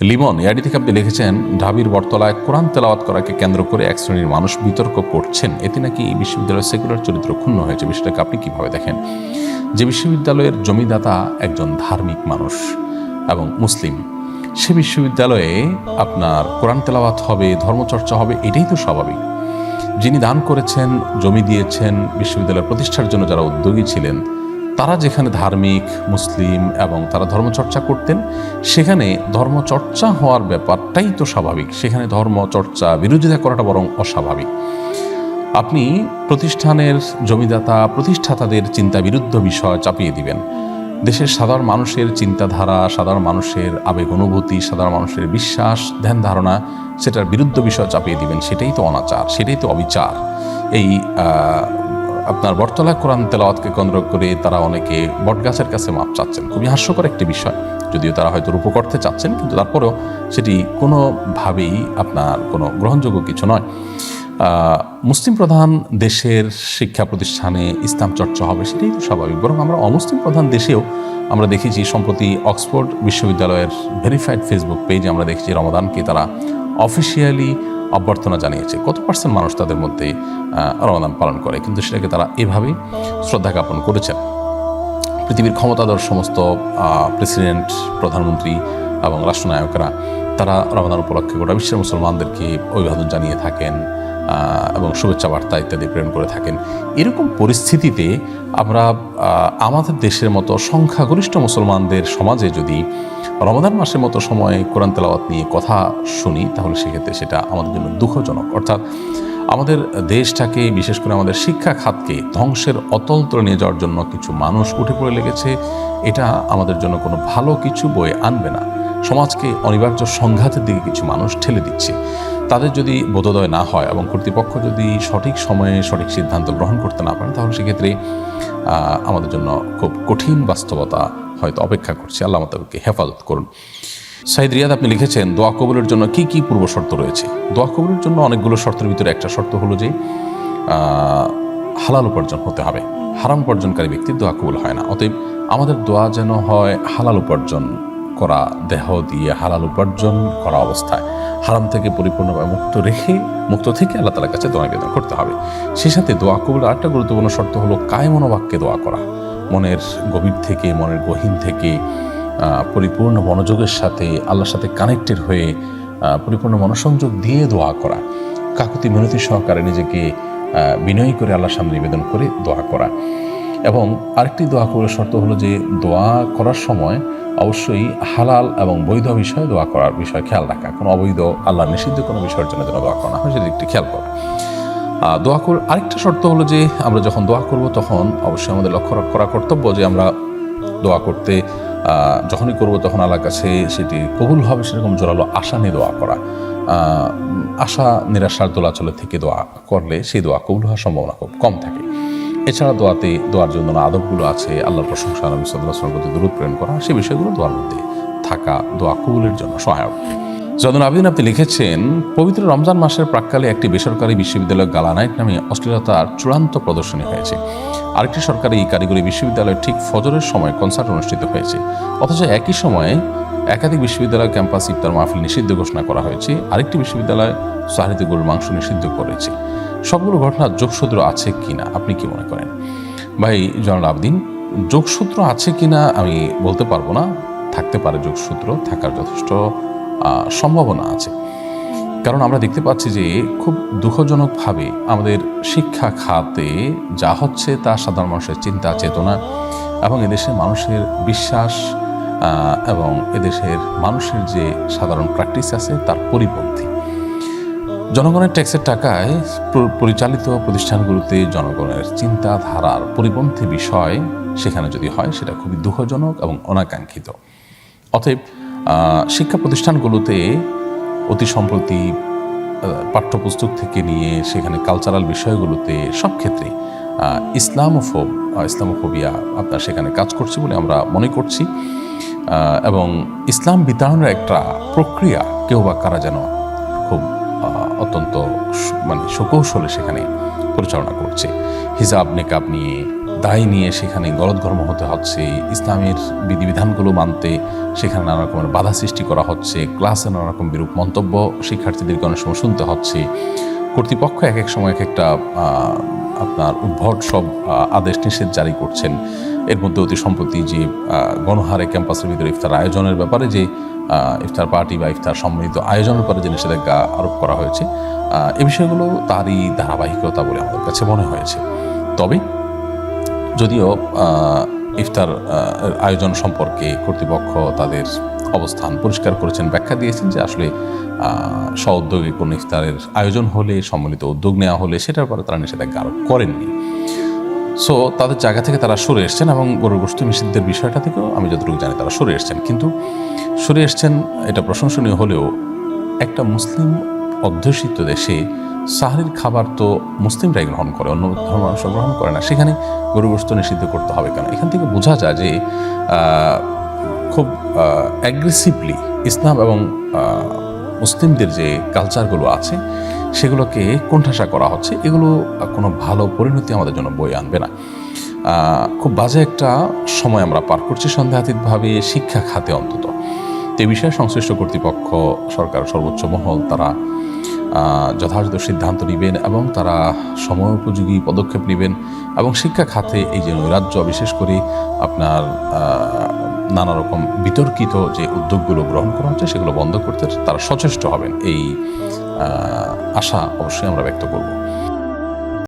লিমন এআডি থেকে আপনি লিখেছেন ঢাবির বটতলায় কোরআন তেলাওয়াত করাকে কেন্দ্র করে এক শ্রেণির মানুষ বিতর্ক করছেন। এতে নাকি বিশ্ববিদ্যালয়ের সেকুলার চরিত্র ক্ষুণ্ণ হয়েছে। বিষয়টাকে আপনি কীভাবে দেখেন? যে বিশ্ববিদ্যালয়ের জমিদাতা একজন ধার্মিক মানুষ এবং মুসলিম, সে বিশ্ববিদ্যালয়ে আপনার কোরআন তেলাওয়াত হবে, ধর্মচর্চা হবে, এটাই তো স্বাভাবিক। যিনি দান করেছেন, জমি দিয়েছেন, বিশ্ববিদ্যালয় প্রতিষ্ঠার জন্য যারা উদ্যোগী ছিলেন তারা যেখানে ধার্মিক, মুসলিম এবং তারা ধর্মচর্চা করতেন, সেখানে ধর্মচর্চা হওয়ার ব্যাপারটাই তো স্বাভাবিক। সেখানে ধর্মচর্চা, বিরোধিতা করাটা বরং অস্বাভাবিক। আপনি প্রতিষ্ঠানের জমিদাতা, প্রতিষ্ঠাতাদের চিন্তা বিরুদ্ধ বিষয় চাপিয়ে দিবেন। দেশের সাধারণ মানুষের চিন্তাধারা, সাধারণ মানুষের আবেগ অনুভূতি, সাধারণ মানুষের বিশ্বাস, ধ্যান ধারণা, সেটার বিরুদ্ধ বিষয় চাপিয়ে দিবেন। সেটাই তো অনাচার, সেটাই তো অবিচার। এই আপনার বটতলা কোরআন তেলাওয়াতকে কেন্দ্র করে তারা অনেকে বটগাছের কাছে মাপ চাচ্ছেন। খুবই হাস্যকর একটি বিষয়। যদিও তারা হয়তো রূপকর্থে চাচ্ছেন, কিন্তু তারপরেও সেটি কোনোভাবেই আপনার কোনো গ্রহণযোগ্য কিছু নয়। মুসলিম প্রধান দেশের শিক্ষা প্রতিষ্ঠানে ইসলাম চর্চা হবে সেটাই তো স্বাভাবিক। বরং আমরা অমুসলিম প্রধান দেশেও আমরা দেখেছি, সম্প্রতি অক্সফোর্ড বিশ্ববিদ্যালয়ের ভেরিফাইড ফেসবুক পেজে আমরা দেখেছি রমাদানকে তারা অফিসিয়ালি অভ্যর্থনা জানিয়েছে। কত পার্সেন্ট মানুষ তাদের মধ্যে রমাদান পালন করে? কিন্তু সেটাকে তারা এভাবেই শ্রদ্ধা জ্ঞাপন করেছেন। পৃথিবীর ক্ষমতাধর সমস্ত প্রেসিডেন্ট প্রধানমন্ত্রী এবং রাষ্ট্রনায়করা, তারা রমাদান উপলক্ষে গোটা বিশ্বের মুসলমানদেরকে অভিবাদন জানিয়ে থাকেন এবং শুভেচ্ছা বার্তা ইত্যাদি প্রেরণ করে থাকেন। এরকম পরিস্থিতিতে আমরা আমাদের দেশের মতো সংখ্যাগরিষ্ঠ মুসলমানদের সমাজে যদি রমাদান মাসের মতো সময়ে কোরআন তেলাওয়াত নিয়ে কথা শুনি, তাহলে সেক্ষেত্রে সেটা আমাদের জন্য দুঃখজনক। অর্থাৎ আমাদের দেশটাকে, বিশেষ করে আমাদের শিক্ষা খাতকে ধ্বংসের অতল তলে নিয়ে যাওয়ার জন্য কিছু মানুষ উঠে পড়ে লেগেছে, এটা আমাদের জন্য কোনো ভালো কিছু বয়ে আনবে না। সমাজকে অনিবার্য সংঘাতের দিকে কিছু মানুষ ঠেলে দিচ্ছে। তাদের যদি বোধোদয় না হয় এবং কর্তৃপক্ষ যদি সঠিক সময়ে সঠিক সিদ্ধান্ত গ্রহণ করতে না পারেন, তাহলে সেক্ষেত্রে আমাদের জন্য খুব কঠিন বাস্তবতা হয়তো অপেক্ষা করছে। আল্লাহ আমাদেরকে হেফাজত করুন। সাইদ রিয়াদ, আপনি লিখেছেন, দোয়া কবুলের জন্য কি কি পূর্ব শর্ত রয়েছে? দোয়া কবুলের জন্য অনেকগুলো শর্তের ভিতরে একটা শর্ত হলো যে হালাল উপার্জন হতে হবে। হারাম উপার্জনকারী ব্যক্তির দোয়া কবুল হয় না। অতএব আমাদের দোয়া যেন হয় হালাল উপার্জন করা, দেহ দিয়ে হালাল উপার্জন করা অবস্থায়। হারাম থেকে পরিপূর্ণভাবে মুক্ত রেখে, মুক্ত থেকে আল্লাহ তালার কাছে দোয়া নিবেদন করতে হবে। সেই সাথে দোয়া কবুল আরেকটা গুরুত্বপূর্ণ শর্ত হলো কায় মনোবাক্যে দোয়া করা। মনের গভীর থেকে, মনের গহীন থেকে পরিপূর্ণ মনোযোগের সাথে, আল্লাহর সাথে কানেক্টেড হয়ে পরিপূর্ণ মনোসংযোগ দিয়ে দোয়া করা। কাকুতি মিনতি সহকারে নিজেকে বিনয়ী করে আল্লাহর সামনে নিবেদন করে দোয়া করা। এবং আরেকটি দোয়া করার শর্ত হলো যে, দোয়া করার সময় অবশ্যই হালাল এবং বৈধ বিষয়ে দোয়া করার বিষয়ে খেয়াল রাখা। কোনো অবৈধ আল্লাহ নিষিদ্ধ কোনো বিষয়ের জন্য যেন দোয়া করা না হয় একটু খেয়াল করা। দোয়া কর, আরেকটা শর্ত হলো যে আমরা যখন দোয়া করব তখন অবশ্যই আমাদের লক্ষ্য করা কর্তব্য যে আমরা দোয়া করতে যখনই করব তখন আল্লাহর কাছে সেটি কবুল হবে সেরকম জোরালো আশা নিয়ে দোয়া করা। আশা নিরাশার দোলাচলে থেকে দোয়া করলে সেই দোয়া কবুল হওয়ার সম্ভাবনা খুব কম থাকে। এছাড়া দোয়াতে দোয়ার জন্য আদবগুলো আছে, আল্লাহর প্রশংসা নবী সাল্লাহ সাল্লামের প্রতি দূরত প্রেরণ করা সেই বিষয়গুলো দোয়ার মধ্যে থাকা দোয়া কবুলের জন্য সহায়ক। যদন আবেদিন আপনি লিখেছেন, পবিত্র রমজান মাসের প্রাককালে একটি বেসরকারি বিশ্ববিদ্যালয় গালা নাইট নামে অশ্লীলতার চূড়ান্ত প্রদর্শনী হয়েছে। আরেকটি সরকারি কারিগরি বিশ্ববিদ্যালয়ে ঠিক ফজরের সময় কনসার্ট অনুষ্ঠিত হয়েছে। অথচ একই সময়ে একাধিক বিশ্ববিদ্যালয় ক্যাম্পাস ইফতার মাহফিল নিষিদ্ধ ঘোষণা করা হয়েছে। আরেকটি বিশ্ববিদ্যালয় সাহারিতে গরুর মাংস নিষিদ্ধ করেছে। সবগুলো ঘটনার যোগসূত্র আছে কিনা, আপনি কি মনে করেন? ভাই জনাল আবদিন, যোগসূত্র আছে কিনা আমি বলতে পারব না। থাকতে পারে যোগসূত্র, থাকার যথেষ্ট সম্ভাবনা আছে। কারণ আমরা দেখতে পাচ্ছি যে খুব দুঃখজনকভাবে আমাদের শিক্ষা খাতে যা হচ্ছে তা সাধারণ মানুষের চিন্তা, চেতনা এবং এদেশের মানুষের বিশ্বাস এবং এদেশের মানুষের যে সাধারণ প্র্যাকটিস আছে তার পরিপন্থী। জনগণের ট্যাক্সের টাকায় পরিচালিত প্রতিষ্ঠানগুলোতে জনগণের চিন্তাধারার পরিপন্থী বিষয় সেখানে যদি হয় সেটা খুবই দুঃখজনক এবং অনাকাঙ্ক্ষিত। অতএব শিক্ষা প্রতিষ্ঠানগুলোতে অতি সম্প্রতি পাঠ্যপুস্তক থেকে নিয়ে সেখানে কালচারাল বিষয়গুলোতে সব ক্ষেত্রে ইসলামোফোব ইসলামোফোবিয়া আপনার সেখানে কাজ করছে বলে আমরা মনে করছি। এবং ইসলাম বিতরণের একটা প্রক্রিয়া কেউ বা কারা যেন খুব অত্যন্ত মানে সুকৌশলে সেখানে পরিচালনা করছে। হিজাব নেকাব নিয়ে দায় নিয়ে সেখানে গলদঘর্ম হতে হচ্ছে, ইসলামের বিধিবিধানগুলো মানতে সেখানে নানা রকমের বাধা সৃষ্টি করা হচ্ছে, ক্লাসে নানা রকম বিরূপ মন্তব্য শিক্ষার্থীদেরকে অনেক সময় শুনতে হচ্ছে। কর্তৃপক্ষ এক এক সময় এক একটা আপনার উদ্ভট সব আদেশ নিষেধ জারি করছেন। এর মধ্যে অতি সম্প্রতি যে গণহারে ক্যাম্পাসের ভিতরে ইফতার আয়োজনের ব্যাপারে যে ইফতার পার্টি বা ইফতার সম্মিলিত আয়োজনের উপরে যে নিষেধাজ্ঞা আরোপ করা হয়েছে এ বিষয়গুলো তারই ধারাবাহিকতা বলে আমাদের কাছে মনে হয়েছে। তবে যদিও ইফতার আয়োজন সম্পর্কে কর্তৃপক্ষ তাদের অবস্থান পরিষ্কার করেছেন, ব্যাখ্যা দিয়েছেন যে আসলে স্ব উদ্যোগে কোনো ইফতারের আয়োজন হলে, সম্মিলিত উদ্যোগ নেওয়া হলে সেটার পরে তারা নিষেধাজ্ঞা আরোপ করেননি। সো তাদের জায়গা থেকে তারা সরে এসছেন এবং গরুর গোষ্ঠী নিষিদ্ধের বিষয়টা থেকেও আমি যতটুকু জানি তারা সরে এসছেন। কিন্তু সরে এসছেন এটা প্রশংসনীয় হলেও একটা মুসলিম অধ্যুষিত দেশে সাহারির খাবার তো মুসলিমরাই গ্রহণ করে, অন্য ধর্ম মানুষ গ্রহণ করে না। সেখানে গরু গোস্ত নিষিদ্ধ করতে হবে কেন? এখান থেকে বোঝা যায় যে খুব অ্যাগ্রেসিভলি ইসলাম এবং মুসলিমদের যে কালচারগুলো আছে, সেগুলোকে কোণঠাসা করা হচ্ছে। এগুলো কোনো ভালো পরিণতি আমাদের জন্য বয়ে আনবে না। খুব বাজে একটা সময় আমরা পার করছি সন্দেহাতীতভাবে শিক্ষা খাতে অন্তত। এ বিষয়ে সংশ্লিষ্ট কর্তৃপক্ষ, সরকার, সর্বোচ্চ মহল, তারা যথাযথ সিদ্ধান্ত নেবেন এবং তারা সময়োপযোগী পদক্ষেপ নেবেন এবং শিক্ষা খাতে এই যে নৈরাজ্য, বিশেষ করে আপনার নানা রকম বিতর্কিত যে উদ্যোগগুলো গ্রহণ করা হচ্ছে, সেগুলো বন্ধ করতে তারা সচেষ্ট হবেন। এই আশা অবশ্যই আমরা ব্যক্ত করব।